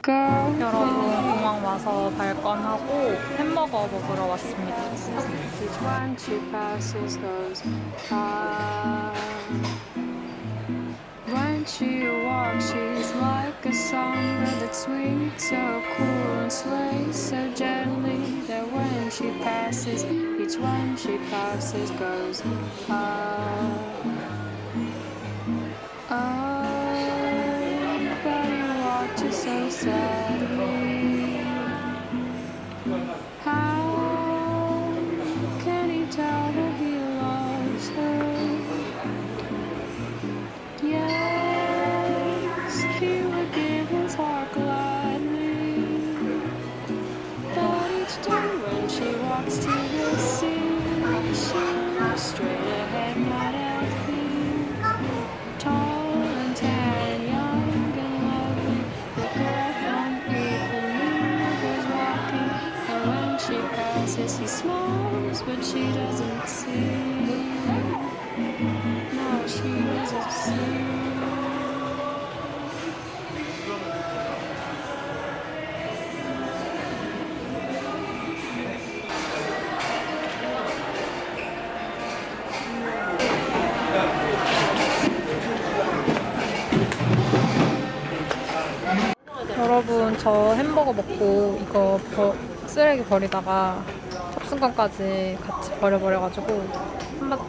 여러분 공항 와서 발권하고 햄버거 먹으러 왔습니다. Each one she passes goes by. When she walks, she's like a songbird that's sweet, so cool and sways so gently that when she passes, each one she passes goes by. Oh, Sorry. 쓰레기 버리다가 첩순감까지 같이 버려버려가지고 한번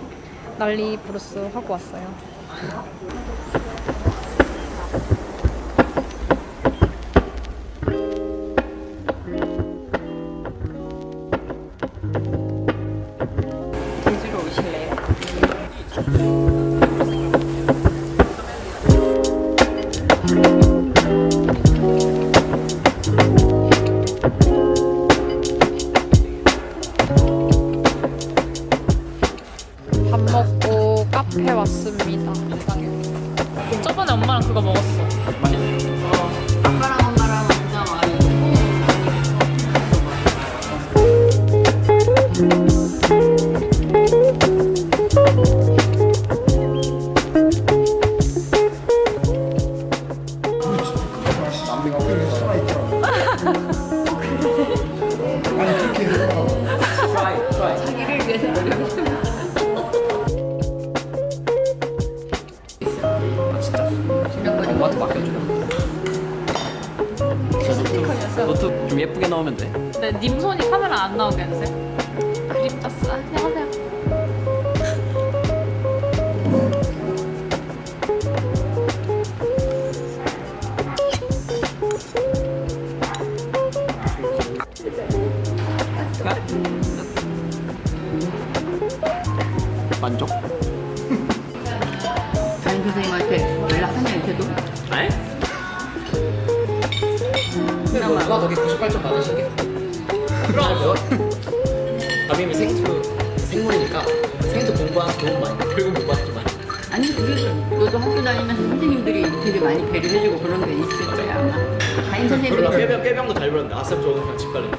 난리 브루스 하고 왔어요. 너도 좀 예쁘게 나오면 돼. 근데 님 손이 카메라 안 나오게 해주세요. 그림 떴어. 안녕하세요. 만족? 담임 선생님한테 연락하냐 요새도? 네? 누가 거기 98점 받으신 게? 그럼 담임이 생투 생물이니까 생투 공부하는 도움 많이 결국 못 받지 많이 아니 그래도 너도 학교 다니면서 선생님들이 되게 많이 배려해주고 그런 게 있을 거야 아마. 담임 선생님들이 그러나 깨병, 깨병도 잘 아쌤 저는 그냥 집 갈래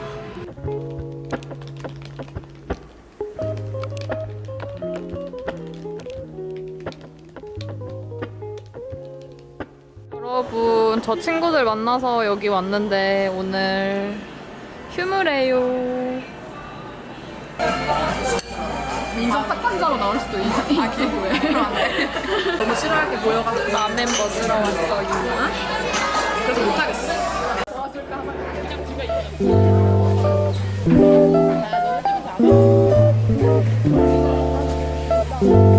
저 친구들 만나서 여기 왔는데 오늘 휴무래요. 민정 탁한자로 나올 수도 있는 아, 기부에 너무 싫어할 게 모여가지고 맘 멤버 들어왔어 이나 그래서 못하겠어. 도와줄까 그냥 집에 있어 아, 너무 재밌어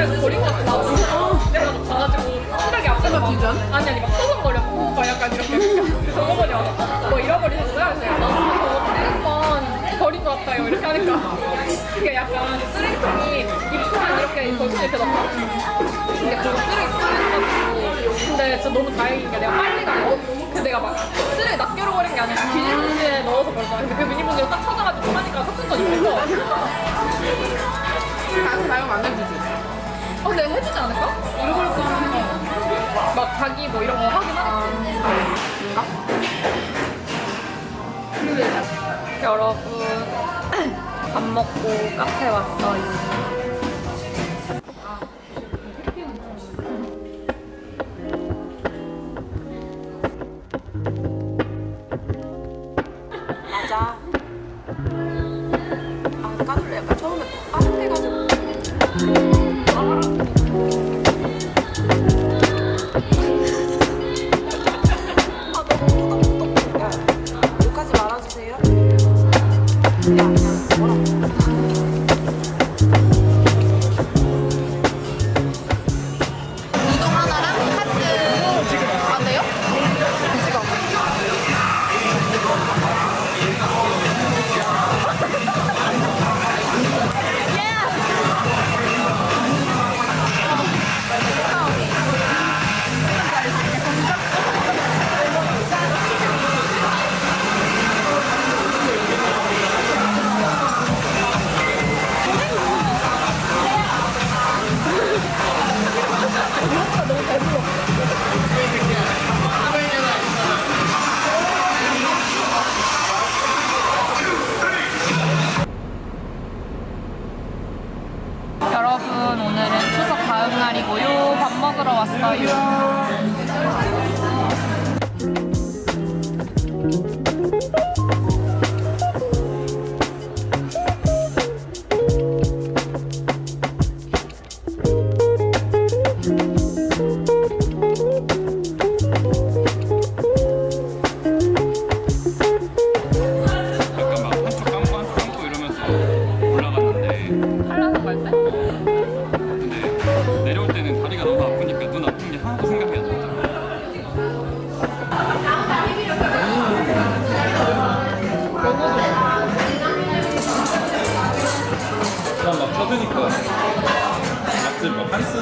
학교에서 버린 것 같아. 나 내가 막 자가지고 시작이 안 돼서 막 아니 아니 막 서성거렸고 막 약간 이렇게 뭐 그래서 어머니 와서 뭐 잃어버리셨어요? 제가 나저 쓰레기통 버린 것 같아요. 이렇게 하니까. 그게 약간 쓰레기통이 입구만 이렇게 거실 이렇게 넣고 근데 그 쓰레기통이 근데 진짜 너무 다행인 게 내가 빨리 가고 그 내가 막 쓰레기 낱개로 버린 게 아니라 비닐봉지에 넣어서 버렸어 근데 그 비닐봉지를 딱 찾아가지고 하니까 섞은 거니까 다시 사용 안 해주지 어, 근데 해주지 않을까? 이걸 거막 자기 뭐 이런 거 하긴 하겠지. 여러분 밥 먹고 카페 왔어요.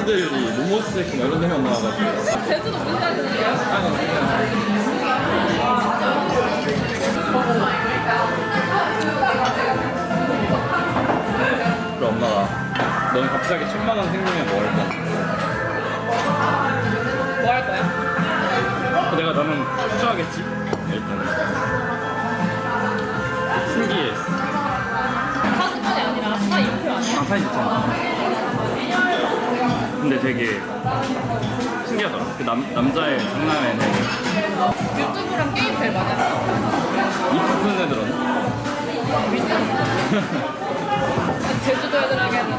막 한스들이 모모스테이크 막 이런 데만 나와가지고 제주도 되는데요? 아니 그냥 그래 엄마가 너는 갑자기 천만 원 생기면 뭐 할 거야? 뭐 할 거야? 내가 나는 투자하겠지 일단 신기했어 사진만이 아니라 사 인표 아니야? 아 사진 있잖아 근데 되게 신기하더라. 그 남, 남자의 장난에는 유튜브랑 게임 제일 많이 하는 이쁜 애들은? 제주도 애들에게는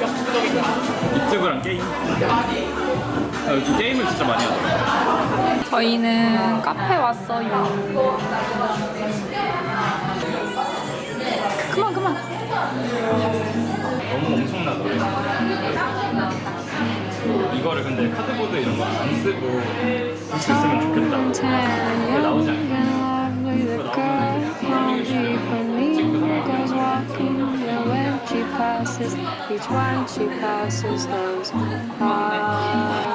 역부족이잖아. 유튜브랑 게임? 아, 요즘 게임을 진짜 많이 하더라. 저희는 카페 왔어요. 그만 그만. 너무 엄청나더라 이거를 근데 카드보드 이런 거 안 쓰고 이렇게 쓰면 좋겠다 근데 나오지 the girl from Ipanema goes walking, and when she passes, each one she passes goes ah.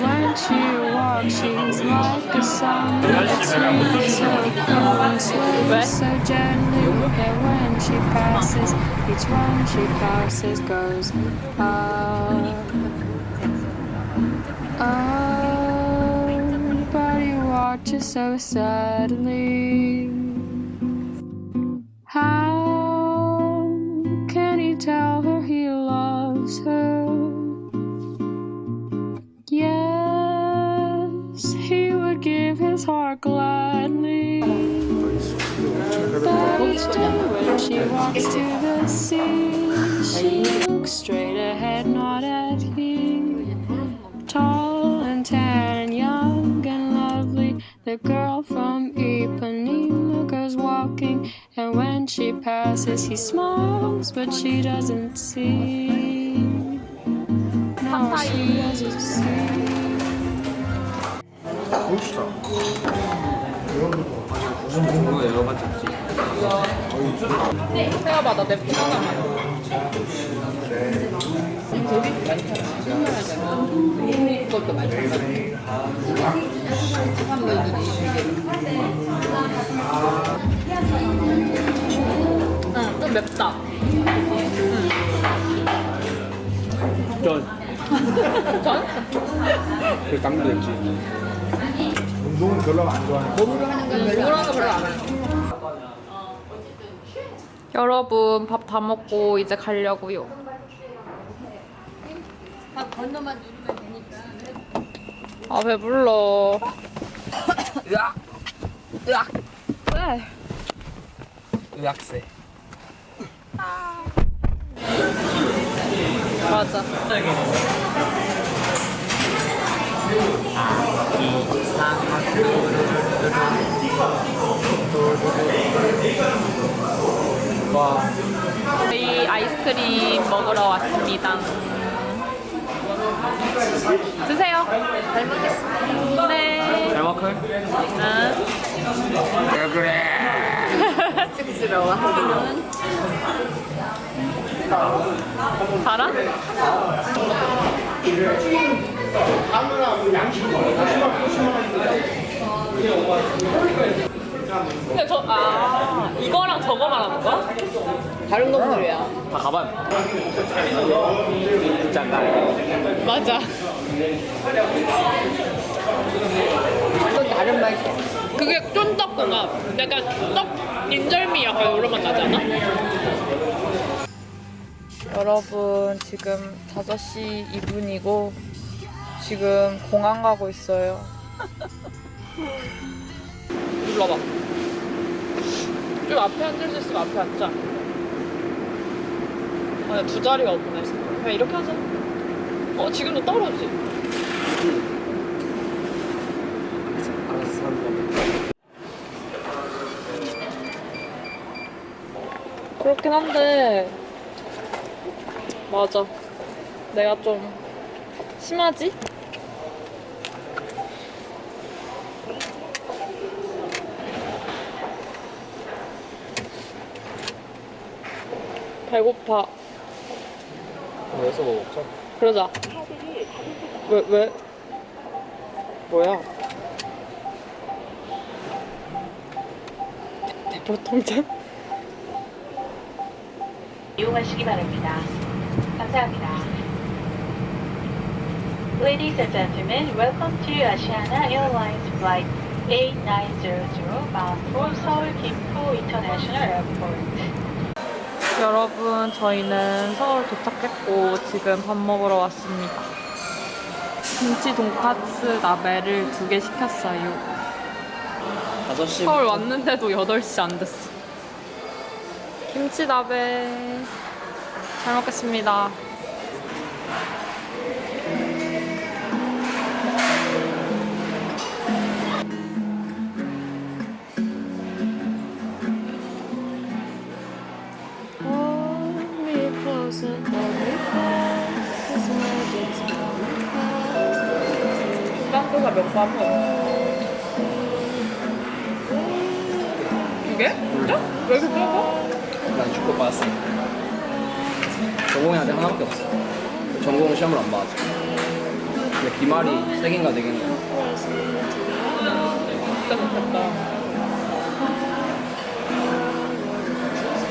When she walks, she's like a song that's sweet, so sweet, so gently. And when she passes, each one she passes goes ah. Oh, but he watches so sadly. How when she walks to the sea, she looks straight ahead, not at him. Tall and tan, young and lovely, the girl from Ipanema goes walking, and when she passes, he smiles, but she doesn't see. No, she doesn't see. 멋있다. 이거 열어봤지 태아바다 냅킨 하나만. 거기 많잖아. 신나하잖아. 그것도 많잖아. 한번들이 되게 응, 좀 맵다. 전 전? 그 깡도 맵지. 운동은 별로 안 좋아해. 몸으로 하는 건 별로 안 해. 여러분 밥 다 먹고 이제 가려고요. 밥 건너만 누르면 되니까. 아 배불러. 으악! 으악! 왜? 으악세. 맞아. 와. 저희 아이스크림 먹으러 왔습니다. 드세요. 잘 먹겠습니다. 네. 잘 먹을? 응. 왜 그래? 쑥스러워 하기는. 달아? 근데 저, 아, 이거랑 저거 말하는 거야? 다른 거 소리야. 다 가반. 잠깐. 맞아. 또 다른 맛이야. 그게 쫀떡구가 약간 떡 인절미 약간 이런 맛 나지 않아? 여러분 지금 5시 2분이고 지금 공항 가고 있어요 눌러봐. 좀 앞에 앉을 수 있으면 앞에 앉자. 아니 두 자리가 없네 그냥 이렇게 하자. 어 지금도 떨어지? 그렇긴 한데 맞아. 내가 좀 심하지? 배고파 여기서 뭐 먹자. 그러자 왜 왜? 뭐야? 대포 통장? 이용하시기 바랍니다. 감사합니다. Ladies and gentlemen, welcome to Asiana Airlines Flight 8900 bound for Seoul Kimpo International Airport. 여러분, 저희는 서울 도착했고 지금 밥 먹으러 왔습니다. 김치 돈까스 나베를 두 개 시켰어요. 5시. 서울 왔는데도 8시 안 됐어. 김치 나베 잘 먹겠습니다. 깜도사 몇번 한두 개? 진짜? 왜 이렇게 적어? 난 축구 받았어. 전공이 아직 하나밖에 없어. 전공 시험을 안 봐가지고. 근데 기말이 세 개인가 네 개인가. 진짜 좋겠다.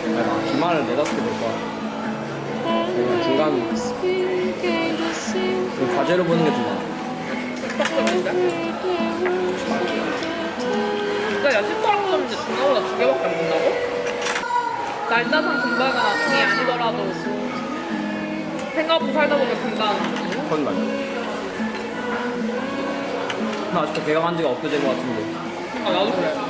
아니, 나 기말을 네다섯 개될 거야. 그냥 중간 그 과제로 보는 게 좀 많아. 진짜 야, 10가락 점인데 중간보다 두 개밖에 안 된다고? 날짜상 금방이 아니더라도 생각하고 살다 보면 금방 그건 맞아. 나 아직도 개강한 지가 엊그제인 것 같은데. 아 나도 그래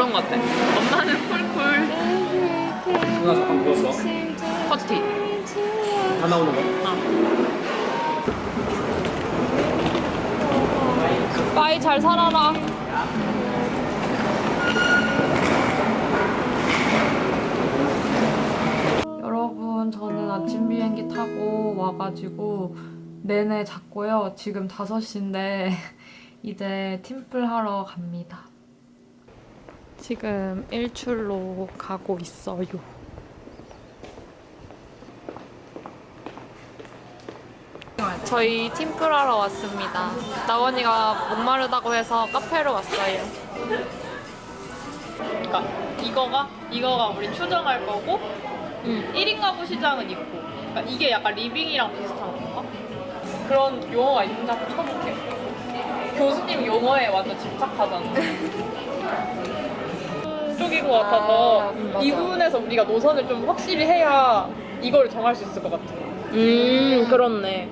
그런 거 같아 엄마는 쿨쿨 누나 잠깐 보였어? 퍼스티 다 나오는 거? 빠이 잘 살아라 여러분 저는 아침 비행기 타고 와가지고 내내 잤고요. 지금 5시인데 이제 팀플 하러 갑니다. 지금 일출로 가고 있어요. 저희 팀플 하러 왔습니다. 나원이가 목마르다고 해서 카페로 왔어요. 그러니까 이거가 이거가 우리 추정할 거고 응. 1인 가구 시장은 있고 그러니까 이게 약간 리빙이랑 비슷한 건가? 그런 용어가 있는지 한번 쳐볼게 교수님 용어에 완전 집착하잖아 쪽인 것 같아서 아. 이 부분에서 우리가 노선을 좀 확실히 해야 이걸 정할 수 있을 것 같아 음, 그렇네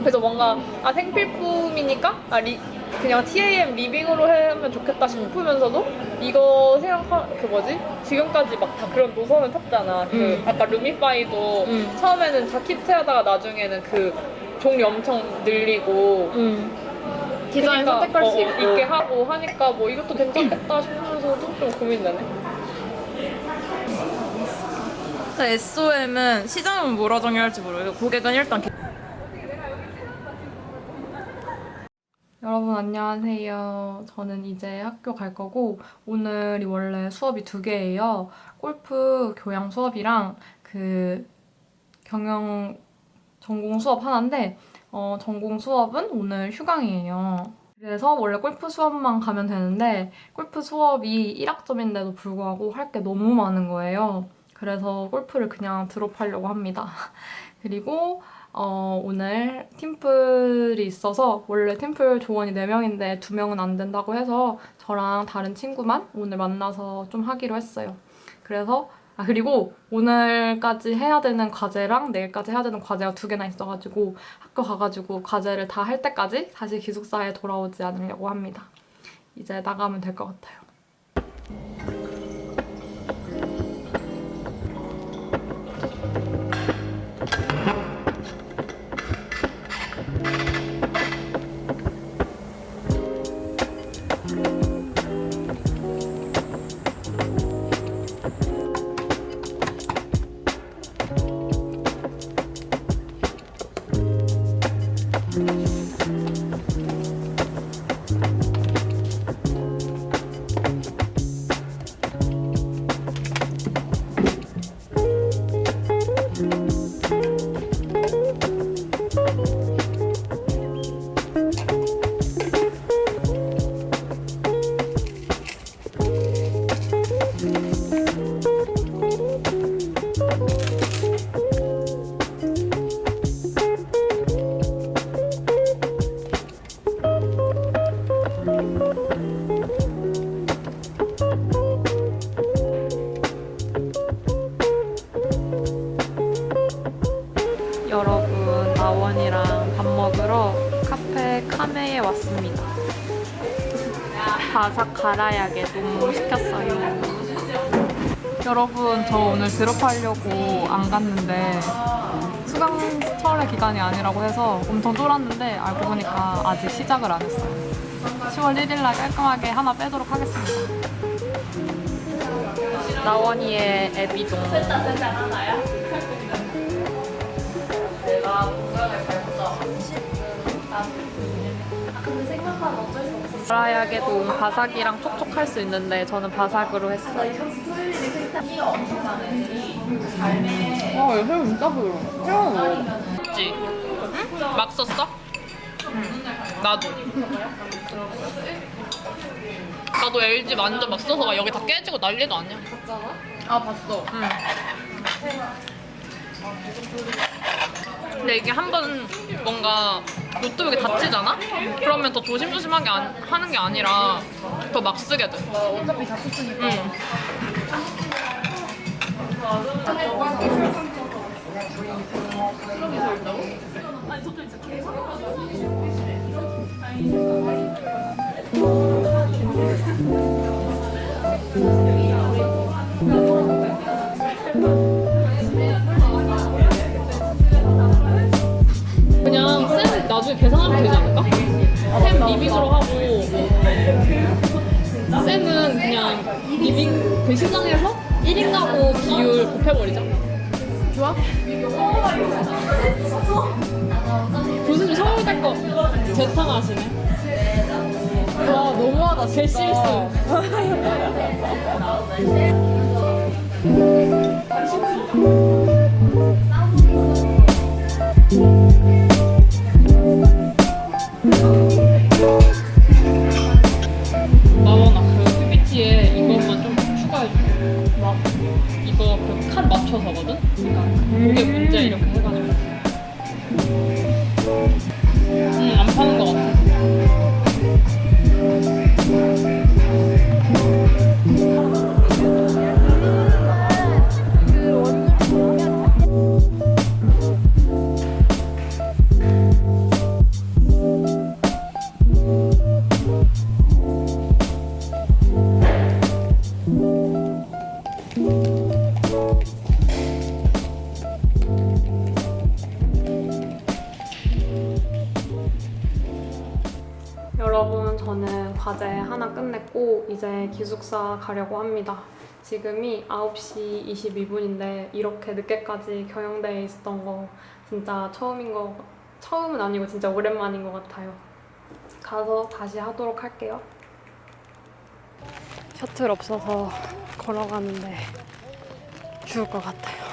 그래서 뭔가 아 생필품이니까 아 리, 그냥 TAM 리빙으로 하면 좋겠다 싶으면서도 이거 생각하 그 뭐지 지금까지 막 다 그런 노선을 탔잖아 그 음. 아까 루미파이도 음. 처음에는 자키트 하다가 나중에는 그 종류 엄청 늘리고 음. 디자인 그러니까, 선택할 수 어, 있고. 있게 하고 하니까 뭐 이것도 괜찮겠다 싶으면서도 좀 고민되네 SOM은 시장은 뭐라 정해야 할지 모르겠고 고객은 일단 여러분 안녕하세요. 저는 이제 학교 갈 거고 오늘이 원래 수업이 두 개예요. 골프 교양 수업이랑 그 경영 전공 수업 하나인데 어, 전공 수업은 오늘 휴강이에요. 그래서 원래 골프 수업만 가면 되는데 골프 수업이 1학점인데도 불구하고 할 게 너무 많은 거예요. 그래서 골프를 그냥 드롭하려고 합니다. 그리고 어, 오늘 팀플이 있어서 원래 팀플 조원이 4명인데 2명은 안 된다고 해서 저랑 다른 친구만 오늘 만나서 좀 하기로 했어요. 그래서 아 그리고 오늘까지 해야 되는 과제랑 내일까지 해야 되는 과제가 두 개나 있어가지고 학교 가가지고 과제를 다 할 때까지 다시 기숙사에 돌아오지 않으려고 합니다. 이제 나가면 될 것 같아요. 카페 카메에 왔습니다. 바삭 가라야게 너무 시켰어요. 여러분 저 오늘 드롭하려고 안 갔는데 수강철의 기간이 아니라고 해서 엄청 쫄았는데 알고 보니까 아직 시작을 안 했어요. 10월 1일 날 깔끔하게 하나 빼도록 하겠습니다. 나원이의 애비동. 가 라야게도 바삭이랑 촉촉할 수 있는데 저는 바삭으로 했어요. 아 이거 새우 진짜 부드러워 새우 먹어 그치? 응? 막 썼어? 응. 나도. 나도 LG 완전 막 써서 막 여기 다 깨지고 난리도 아니야. 아 봤어 응. 근데 이게 한 번 뭔가 노트북에 다치잖아? 그러면 더 조심조심하게 안- 하는 게 아니라 더 막 쓰게 돼. 어차피 다쳤으니까 응. 그 나중에 계산하면 되지 않을까? 쌤 리빙으로 하고 쌤은 그냥 리빙 그 시장에서 1인 가구 비율 곱해버리자 좋아? 교수님 서울 갈거 재탕하시네. 와 너무하다 진짜. 실수. 맞춰서거든. 그러니까 목의 문제 이렇게 기숙사 가려고 합니다. 지금이 9시 22분인데 이렇게 늦게까지 경영대에 있었던 거 진짜 처음인 거 처음은 아니고 진짜 오랜만인 것 같아요. 가서 다시 하도록 할게요. 셔틀 없어서 걸어가는데 죽을 것 같아요.